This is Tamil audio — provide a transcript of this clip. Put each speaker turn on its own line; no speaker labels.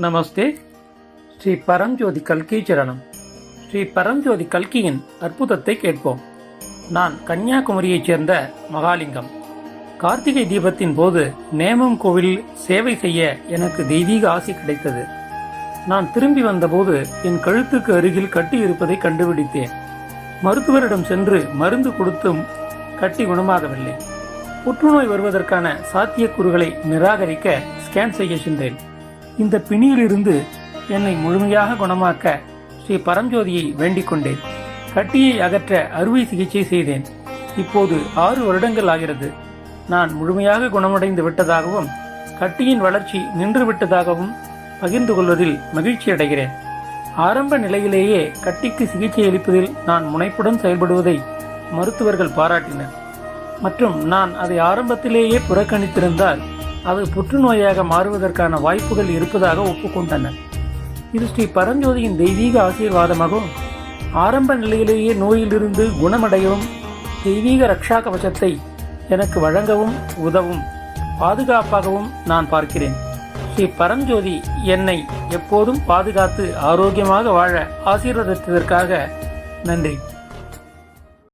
நமஸ்தே. ஸ்ரீ பரஞ்சோதி கல்கி சரணம். ஸ்ரீ பரஞ்சோதி கல்கியின் அற்புதத்தை கேட்போம். நான் கன்னியாகுமரியைச் சேர்ந்த மகாலிங்கம். கார்த்திகை தீபத்தின் போது நேமம் கோவிலில் சேவை செய்ய எனக்கு தெய்வீக ஆசி கிடைத்தது. நான் திரும்பி வந்தபோது என் கழுத்துக்கு அருகில் கட்டி இருப்பதை கண்டுபிடித்தேன். மருத்துவரிடம் சென்று மருந்து கொடுத்தும் கட்டி குணமாகவில்லை. புற்றுநோய் வருவதற்கான சாத்தியக்கூறுகளை நிராகரிக்க ஸ்கேன் செய்ய சென்றேன். இந்த பிணியிலிருந்து என்னை முழுமையாக குணமாக்க ஸ்ரீ பரஞ்சோதியை வேண்டிக் கொண்டேன். கட்டியை அகற்ற அறுவை சிகிச்சை செய்தேன். இப்போது ஆறு வருடங்கள் ஆகிறது. நான் முழுமையாக குணமடைந்து விட்டதாகவும் கட்டியின் வளர்ச்சி நின்று விட்டதாகவும் பகிர்ந்து கொள்வதில் மகிழ்ச்சி அடைகிறேன். ஆரம்ப நிலையிலேயே கட்டிக்கு சிகிச்சை அளிப்பதில் நான் முனைப்புடன் செயல்படுவதை மருத்துவர்கள் பாராட்டினர். மற்றும் நான் அதை ஆரம்பத்திலேயே புறக்கணித்திருந்தால் அது புற்றுநோயாக மாறுவதற்கான வாய்ப்புகள் இருப்பதாக ஒப்புக்கொண்டனர். இது ஸ்ரீ பரஞ்சோதியின் தெய்வீக ஆசீர்வாதமாகவும் ஆரம்ப நிலையிலேயே நோயிலிருந்து குணமடையவும் தெய்வீக ரக்ஷா கவசத்தை எனக்கு வழங்கவும் உதவும் பாதுகாப்பாகவும் நான் பார்க்கிறேன். ஸ்ரீ பரஞ்சோதி என்னை எப்போதும் பாதுகாத்து ஆரோக்கியமாக வாழ ஆசீர்வதித்ததற்காக நன்றி.